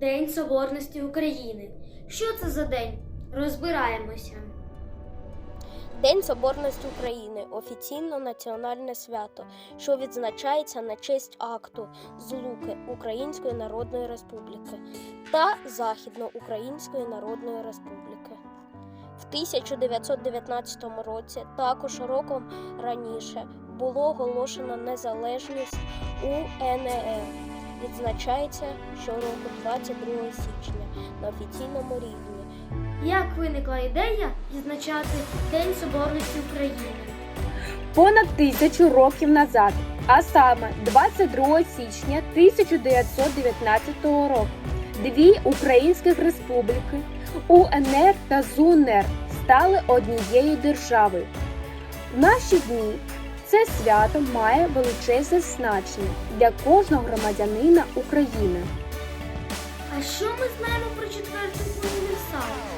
День Соборності України. Що це за день? Розбираємося. День Соборності України офіційно національне свято, що відзначається на честь акту Злуки Української Народної Республіки та Західноукраїнської Народної Республіки. В 1919 році, також роком раніше, було оголошено незалежність УНР. Відзначається щороку 22 січня на офіційному рівні. Як виникла ідея відзначати День Соборності України? понад тисячу років назад, а саме 22 січня 1919 року, дві українських республіки УНР та ЗУНР стали однією державою. В наші дні це свято має величезне значення для кожного громадянина України. А що ми знаємо про четвертий універсал?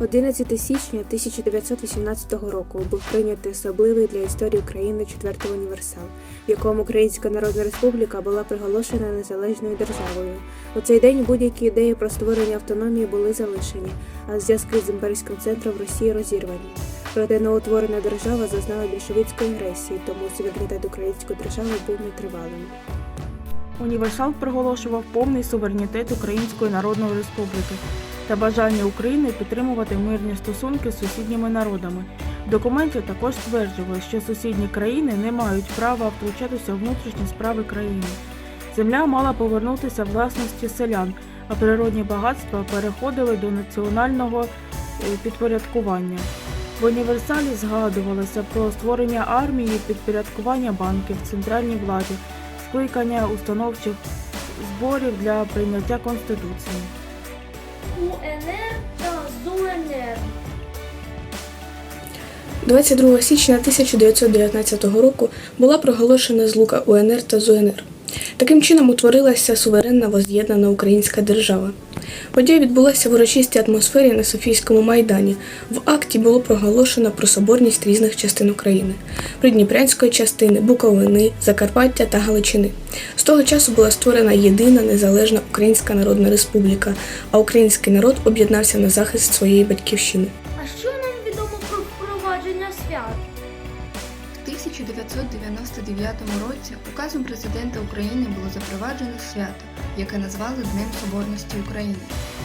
11 січня 1918 року був прийнятий особливий для історії України четвертий універсал, в якому Українська Народна Республіка була приголошена незалежною державою. У цей день будь-які ідеї про створення автономії були залишені, а зв'язки з імперським центром Росії розірвані. Проте новоутворена держава зазнала більшовицької агресії, тому суверенітет української держави був нетривалим. Універсал проголошував повний суверенітет Української Народної Республіки та бажання України підтримувати мирні стосунки з сусідніми народами. В документі також стверджували, що сусідні країни не мають права втручатися в внутрішні справи країни. Земля мала повернутися власності селян, а природні багатства переходили до національного е, підпорядкування. В універсалі згадувалося про створення армії, підпорядкування банків, центральній владі, скликання установчих зборів для прийняття Конституції. УНР та ЗУНР. 22 січня 1919 року була проголошена злука УНР та ЗУНР. Таким чином утворилася суверенна воз'єднана українська держава. Подія відбулася в урочистій атмосфері на Софійському майдані. В акті було проголошено про соборність різних частин України придніпрянської частини, Буковини, Закарпаття та Галичини. З того часу була створена єдина незалежна Українська Народна Республіка, а український народ об'єднався на захист своєї батьківщини. 1999 році указом президента України було запроваджено свято, яке назвали Днем Соборності України.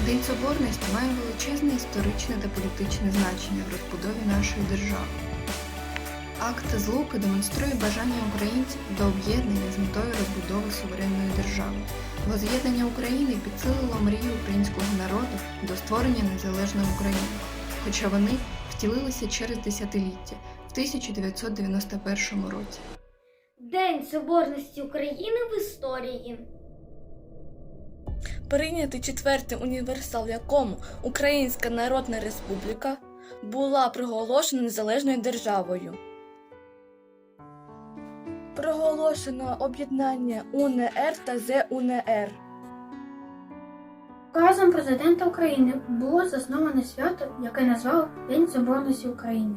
День Соборності має величезне історичне та політичне значення в розбудові нашої держави. Акт злуки демонструє бажання українців до об'єднання з метою розбудови суверенної держави. Воз'єднання України підсилило мрію українського народу до створення незалежної України, хоча вони втілилися через десятиліття в 1991 році. День Соборності України в історії. прийнятий четвертий універсал, в якому Українська Народна Республіка була проголошена незалежною державою. Проголошено об'єднання УНР та ЗУНР. Указом президента України було засноване свято, яке назвали День Соборності України.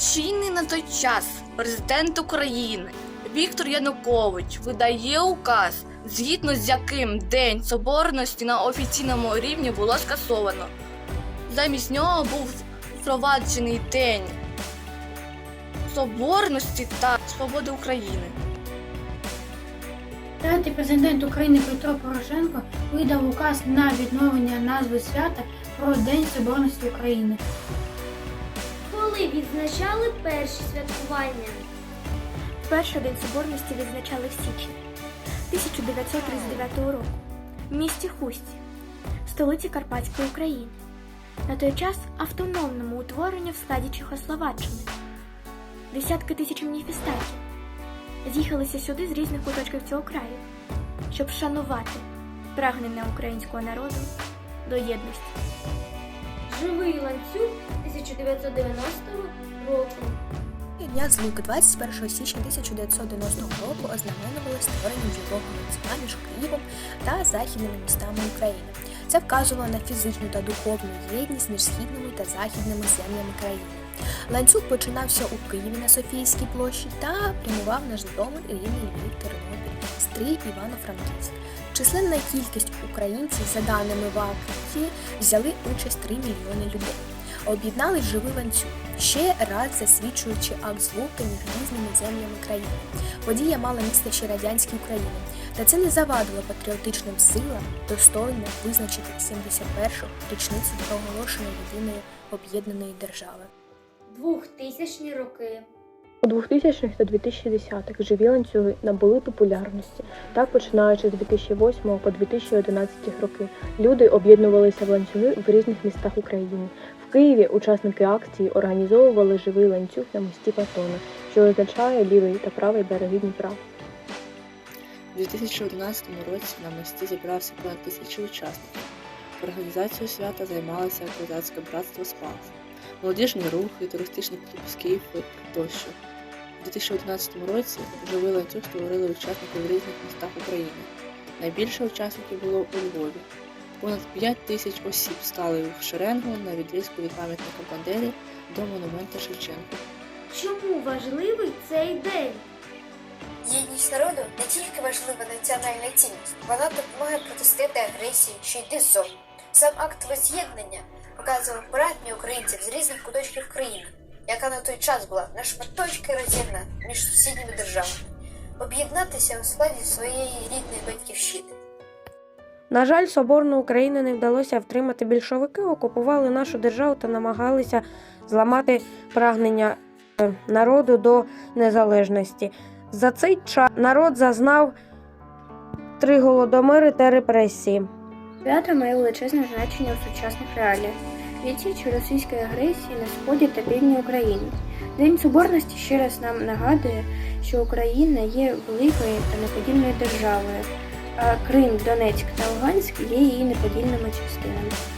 Чинний на той час президент України Віктор Янукович видає указ, згідно з яким День Соборності на офіційному рівні було скасовано. Замість нього був впроваджений День Соборності та Свободи України. Третій президент України Петро Порошенко видав указ на відновлення назви свята про День Соборності України. Коли відзначали перші святкування? Перший день соборності відзначали в січні 1939 року в місті Хусті, столиці Карпатської України. На той час автономному утворенню в складі Чехословаччини. Десятки тисяч маніфестантів з'їхалися сюди з різних куточків цього краю, щоб вшанувати прагнення українського народу до єдності. Живий ланцюг 1990 року. Дня злуки 21 січня 1990 року ознаменували створенням живого ланцюга між Києвом та західними містами України. Це вказувало на фізичну та духовну єдність між східними та західними землями країни. Ланцюг починався у Києві на Софійській площі та прямував на Житомир, Рівне, Львів, Тернопіль, Стрий, Івано-Франківськ. Численна кількість українців, за даними ВАКІ, взяли участь 3 мільйони людей. Об'єднали живий ланцюг, ще раз засвідчуючи акт злуки між різними землями країни. Подія мала місце ще радянській Україні, та це не завадило патріотичним силам достойно визначити 71-шу річницю проголошення єдиної об'єднаної держави. Двохтисячні роки. У 2000-х та 2010-х живі ланцюги набули популярності. Так, починаючи з 2008 по 2011 роки, люди об'єднувалися в ланцюги в різних містах України. В Києві учасники акції організовували живий ланцюг на мості Патона, що означає лівий та правий береги Дніпра. У 2011 році на мості зібрався понад тисячі учасників. Організацією свята займалося козацьке братство Спас, молодіжні рухи, туристичний клуб Скіфи тощо. У 2011 році живий ланцюг створили учасники в різних містах України. Найбільше учасників було у Львові. Понад 5 тисяч осіб стали в шеренгу на відрізку від пам'ятника Бандери до монумента Шевченка. Чому важливий цей день? Єдність народу не тільки важлива національна цінність, вона допомагає протистояти агресії, що йде ззовні. Сам акт воз'єднання показував братню українців з різних куточків країни, яка на той час була на шматочки розірна між сусідніми державами, об'єднатися у складі своєї рідної батьківщини. На жаль, Соборну України не вдалося втримати більшовики, окупували нашу державу та намагалися зламати прагнення е, народу до незалежності. За цей час народ зазнав три голодомири та репресії. Свято має величезне значення у сучасних реаліях. Відсіч російської агресії на сході та півдні України. День Соборності ще раз нам нагадує, що Україна є великою та неподільною державою, а Крим, Донецьк та Луганськ є її неподільними частинами.